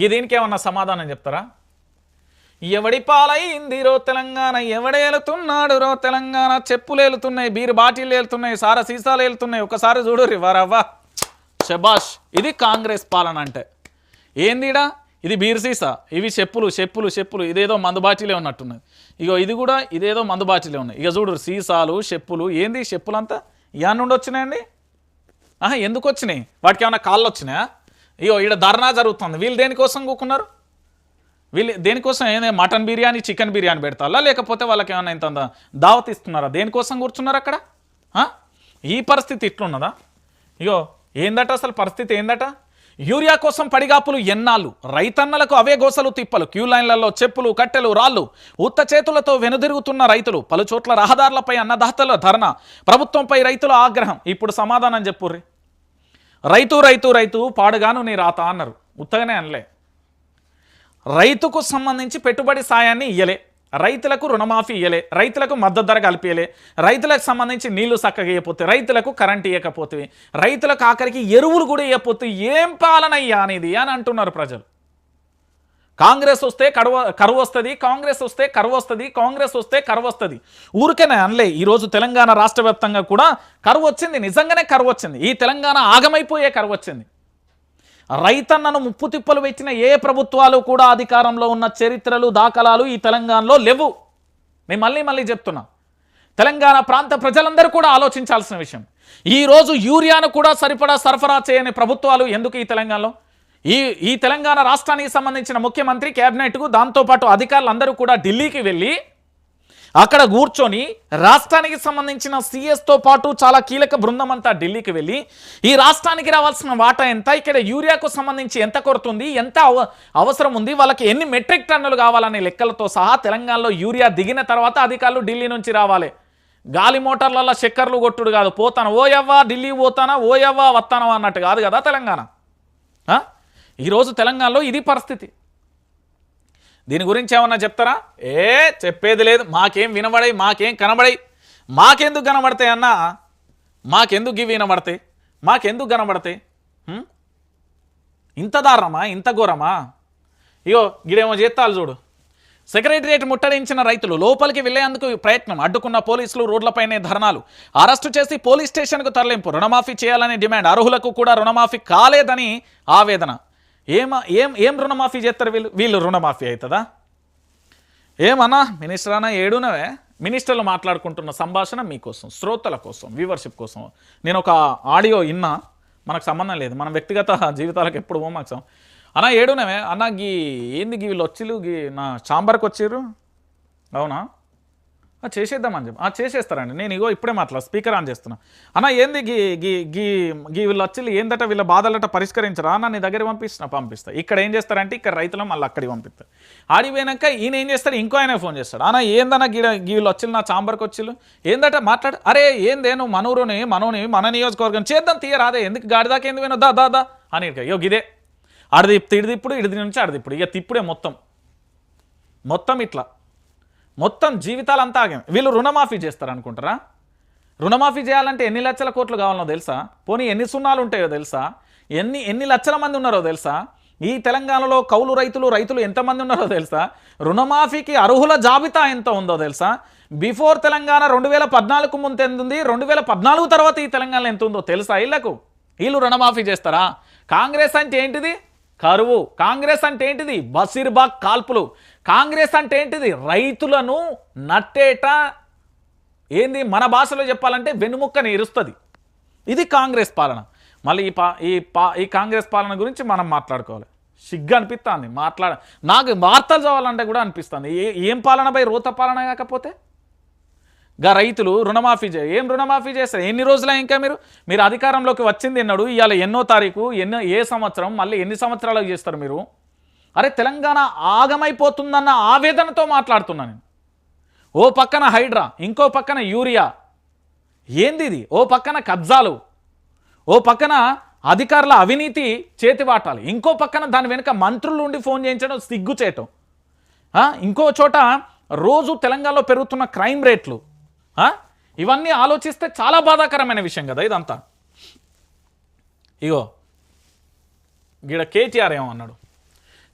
గీ దీనికి ఏమన్నా సమాధానం చెప్తారా? ఎవడి పాలైందిరో తెలంగాణ ఎవడేలుతున్నాడు రో తెలంగాణ? చెప్పులు ఏలుతున్నాయి బీరు బాటిల్ ఏలుతున్నాయి సార సీసాలు ఏలుతున్నాయి. ఒకసారి చూడు రివరవ్వా శబాష్ ఇది కాంగ్రెస్ పాలన అంటే. ఏందిడా? ఇది బీర్ సీసా. ఇవి చెప్పులు చెప్పులు చెప్పులు. ఇదేదో మందు బాటిలే ఉన్నట్టున్నది. ఇగో ఇది కూడా ఇదేదో మందు బాటిలే ఉన్నాయి ఇక చూడు సీసాలు చెప్పులు. ఏంది చెప్పులంతా? ఇవన్నీ నుండి వచ్చినాయండి? ఆహా ఎందుకు వచ్చినాయి? వాటికి ఏమైనా కాళ్ళు వచ్చినాయా? ఇగో ఈడ ధర్నా జరుగుతుంది. వీళ్ళు దేనికోసం కూకున్నారు వీళ్ళు దేనికోసం ఏదైనా మటన్ బిర్యానీ చికెన్ బిర్యానీ పెడతారా? లేకపోతే వాళ్ళకి ఏమైనా ఇంత దావత్ ఇస్తున్నారా? దేనికోసం కూర్చున్నారు అక్కడ? ఈ పరిస్థితి ఇట్లున్నదా? ఇగో ఏందట అసలు పరిస్థితి ఏందట? యూరియా కోసం పడిగాపులు ఎన్నాళ్ళు? రైతన్నలకు అవే గోసలు తిప్పలు క్యూ లైన్లలో చెప్పులు కట్టెలు రాళ్ళు ఉత్త చేతులతో వెనుదిరుగుతున్న రైతులు పలుచోట్ల రహదారులపై అన్నదాతల ధర్నా ప్రభుత్వంపై రైతుల ఆగ్రహం. ఇప్పుడు సమాధానం చెప్పుర్రి. రైతు రైతు రైతు పాడుగాను నీ రాత అన్నారు. ఉత్తగానే అనలే. రైతుకు సంబంధించి పెట్టుబడి సాయాన్ని ఇయ్యలే. రైతులకు రుణమాఫీ ఇయ్యలే. రైతులకు మద్దతు ధర కల్పించలే రైతులకు సంబంధించి నీళ్ళు చక్కగా ఇవ్వకపోతే రైతులకు కరెంట్ ఇవ్వకపోతే రైతులకు ఆఖరికి ఎరువులు కూడా ఇవ్వకపోతే ఏం పాలన అయ్యా అనేది అని అంటున్నారు ప్రజలు. కాంగ్రెస్ వస్తే కడవ కరువు వస్తుంది కాంగ్రెస్ వస్తే కరువు వస్తుంది కాంగ్రెస్ వస్తే కరువు వస్తుంది. ఊరికేనే అనలే ఈరోజు తెలంగాణ రాష్ట్ర వ్యాప్తంగా కూడా కరువు వచ్చింది నిజంగానే కరువు వచ్చింది. ఈ తెలంగాణ ఆగమైపోయే కరువు వచ్చింది. రైతన్నను ముప్పు తిప్పలు పెట్టిన ఏ ప్రభుత్వాలు కూడా అధికారంలో ఉన్న చరిత్రలు దాఖలాలు ఈ తెలంగాణలో లేవు. నేను మళ్ళీ మళ్ళీ చెప్తున్నా. తెలంగాణ ప్రాంత ప్రజలందరూ కూడా ఆలోచించాల్సిన విషయం. ఈ రోజు యూరియాను కూడా సరిపడా సరఫరా చేయని ప్రభుత్వాలు ఎందుకు ఈ తెలంగాణలో? ఈ ఈ తెలంగాణ రాష్ట్రానికి సంబంధించిన ముఖ్యమంత్రి కేబినెట్కు దాంతోపాటు అధికారులందరూ కూడా ఢిల్లీకి వెళ్ళి అక్కడ కూర్చొని రాష్ట్రానికి సంబంధించిన సీఎస్తో పాటు చాలా కీలక బృందం అంతా ఢిల్లీకి వెళ్ళి ఈ రాష్ట్రానికి రావాల్సిన వాటా ఎంత? ఇక్కడ యూరియాకు సంబంధించి ఎంత కొరతుంది ఎంత అవ అవసరం ఉంది? వాళ్ళకి ఎన్ని మెట్రిక్ టన్నులు కావాలనే లెక్కలతో సహా తెలంగాణలో యూరియా దిగిన తర్వాత అధికారులు ఢిల్లీ నుంచి రావాలి. గాలి మోటార్లలో చక్కర్లు కొట్టుడు కాదు. పోతాను? ఓయవ్వా ఢిల్లీ పోతానా? ఓయవ్వా వస్తానా? అన్నట్టు కాదు కదా తెలంగాణ. ఈరోజు తెలంగాణలో ఇది పరిస్థితి. దీని గురించి ఏమన్నా చెప్తారా? ఏ చెప్పేది లేదు. మాకేం వినబడాయి మాకేం కనబడాయి. మాకెందుకు కనబడతాయి అన్నా? మాకెందుకు ఇవి వినబడతాయి? మాకెందుకు కనబడతాయి? ఇంత దారుణమా? ఇంత ఘోరమా? ఇగో గిడేమో చేస్తాలు చూడు. సెక్రటరియట్ ముట్టడించిన రైతులు లోపలికి వెళ్ళేందుకు ప్రయత్నం అడ్డుకున్న పోలీసులు రోడ్లపైనే ధర్నాలు. అరెస్టు చేసి పోలీస్ స్టేషన్కు తరలింపు రుణమాఫీ చేయాలనే డిమాండ్. అర్హులకు కూడా రుణమాఫీ కాలేదని ఆవేదన. ఏమ ఏం ఏం రుణమాఫీ చేస్తారు వీళ్ళు? వీళ్ళు రుణమాఫీ అవుతుందా? ఏమన్నా? మినిస్టర్ అన్న ఏడునవే మినిస్టర్లు మాట్లాడుకుంటున్న సంభాషణ మీకోసం శ్రోతల కోసం వ్యూవర్షిప్ కోసం. నేను ఒక ఆడియో విన్నా మనకు సంబంధం లేదు. మన వ్యక్తిగత జీవితాలకు ఎప్పుడు పోం మాకు అన్న ఏడునవే అన్న గీ ఏంది గీ వీళ్ళు వచ్చిళ్ళు గీ నా చాంబర్కి వచ్చిర్రు అవునా? చేసేద్దామని చెప్పి. ఆ, చేసేస్తారండి. నేను ఇగో ఇప్పుడే మాట్లాడు స్పీకర్ ఆన్ చేస్తున్నా. అన్న ఏంది గీ గీ గీ గీ వీళ్ళు వచ్చి ఏందట వీళ్ళ బాధలట పరిష్కరించరా? అన్న నీ దగ్గర పంపిస్తున్నా పంపిస్తా. ఇక్కడ ఏం చేస్తారంటే ఇక్కడ రైతులు మళ్ళీ అక్కడికి పంపిస్తారు. ఆడిపోయినాక ఈయన ఏం చేస్తాడు? ఇంకో ఆయన ఫోన్ చేస్తాడు. అన్న ఏందన్న గీ వీళ్ళు వచ్చిళ్ళు నా చాంబర్కి వచ్చిళ్ళు? ఏందట మాట్లాడు? అరే ఏందే నువ్వు మనూరుని మనోని మన నియోజకవర్గం చేద్దాం తీయరాదే. ఎందుకు గాడిదాకా ఎందుకు పోయినా దా దా దా అని ఇగో గిదే. ఆడది తిడిది ఇప్పుడు ఇడిది నుంచి ఆడది ఇప్పుడు. ఇక తిప్పుడే మొత్తం. మొత్తం ఇట్లా. మొత్తం జీవితాలంతా ఆగాం. వీళ్ళు రుణమాఫీ చేస్తారు అనుకుంటారా రుణమాఫీ చేయాలంటే ఎన్ని లక్షల కోట్లు కావాలనో తెలుసా? పోనీ ఎన్ని సున్నాలు ఉంటాయో తెలుసా? ఎన్ని ఎన్ని లక్షల మంది ఉన్నారో తెలుసా? ఈ తెలంగాణలో కౌలు రైతులు రైతులు ఎంతమంది ఉన్నారో తెలుసా? రుణమాఫీకి అర్హుల జాబితా ఎంత ఉందో తెలుసా? బిఫోర్ తెలంగాణ రెండు వేల పద్నాలుగు ముందు ఎంత ఉంది? రెండు వేల పద్నాలుగు తర్వాత ఈ తెలంగాణలో ఎంత ఉందో తెలుసా వీళ్ళకు వీళ్ళు రుణమాఫీ చేస్తారా? కాంగ్రెస్ అంటే ఏంటిది? కరువు. కాంగ్రెస్ అంటే ఏంటిది? బసిర్బాగ్ కాల్పులు. కాంగ్రెస్ అంటే ఏంటిది? రైతులను నట్టేట ఏంది? మన భాషలో చెప్పాలంటే వెనుముక్కని ఇరుస్తుంది. ఇది కాంగ్రెస్ పాలన. మళ్ళీ ఈ పా ఈ పా ఈ కాంగ్రెస్ పాలన గురించి మనం మాట్లాడుకోవాలి. సిగ్గు అనిపిస్తుంది మాట్లాడ నాకు వార్తలు చదవాలంటే కూడా అనిపిస్తుంది. ఏ ఏం పాలన పై రోత పాలన కాకపోతే? గా రైతులు రుణమాఫీ చే ఏం రుణమాఫీ చేస్తారు? ఎన్ని రోజులా ఇంకా మీరు? మీరు అధికారంలోకి వచ్చింది ఎన్నడు? ఇవాళ ఎన్నో తారీఖు ఎన్నో ఏ సంవత్సరం మళ్ళీ ఎన్ని సంవత్సరాలకు చేస్తారు మీరు? అరే తెలంగాణ ఆగమైపోతుందన్న ఆవేదనతో మాట్లాడుతున్నా నేను. ఓ పక్కన హైడ్రా ఇంకో పక్కన యూరియా. ఏంది ఇది? ఓ పక్కన కబ్జాలు. ఓ పక్కన అధికారుల అవినీతి చేతివాటాలు ఇంకో పక్కన దాని వెనుక మంత్రులు ఉండి ఫోన్ చేయించడం సిగ్గు చేయటం ఇంకో చోట రోజు తెలంగాణలో పెరుగుతున్న క్రైమ్ రేట్లు. ఇవన్నీ ఆలోచిస్తే చాలా బాధాకరమైన విషయం కదా ఇదంతా. ఇగో గీడ కేటీఆర్ ఏమన్నాడు